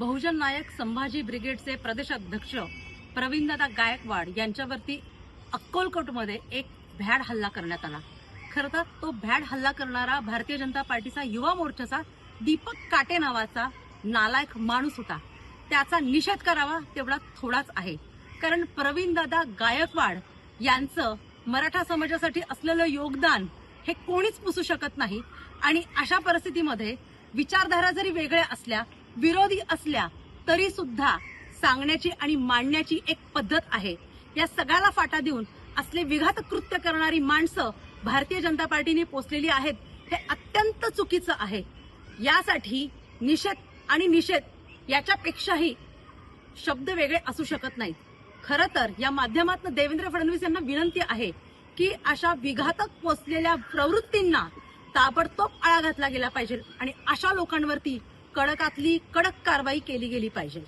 बहुजन नायक संभाजी ब्रिगेडचे प्रदेशाध्यक्ष प्रवीणदादा गायकवाड यांच्यावरती अक्कोलकोटमध्ये एक भ्याड हल्ला करण्यात आला. खरं तर तो भ्याड हल्ला करणारा भारतीय जनता पार्टीचा युवा मोर्चाचा दीपक काटे नावाचा नालायक माणूस होता. त्याचा निषेध करावा तेवढा थोडाच आहे. कारण प्रवीणदादा गायकवाड यांचं मराठा समाजासाठी असलेलं योगदान हे कोणीच पुसू शकत नाही. आणि अशा परिस्थितीमध्ये विचारधारा जरी वेगळ्या असल्या विरोधी असल्या तरी सुद्धा सांगण्याची आणि मांडण्याची एक पद्धत आहे. या सगळ्याला फाटा देऊन असले विघात कृत्य करणारी माणसं भारतीय जनता पार्टीने पोचलेली आहेत हे अत्यंत चुकीचं आहे. यासाठी निषेध आणि निषेध याच्यापेक्षाही शब्द वेगळे असू शकत नाहीत. खरं तर या माध्यमातून देवेंद्र फडणवीस यांना विनंती आहे की अशा विघातक पोचलेल्या प्रवृत्तींना ताबडतोब आळा घातला गेला पाहिजे आणि अशा लोकांवरती कडकातली कडक कारवाई केली गेली पाहिजे.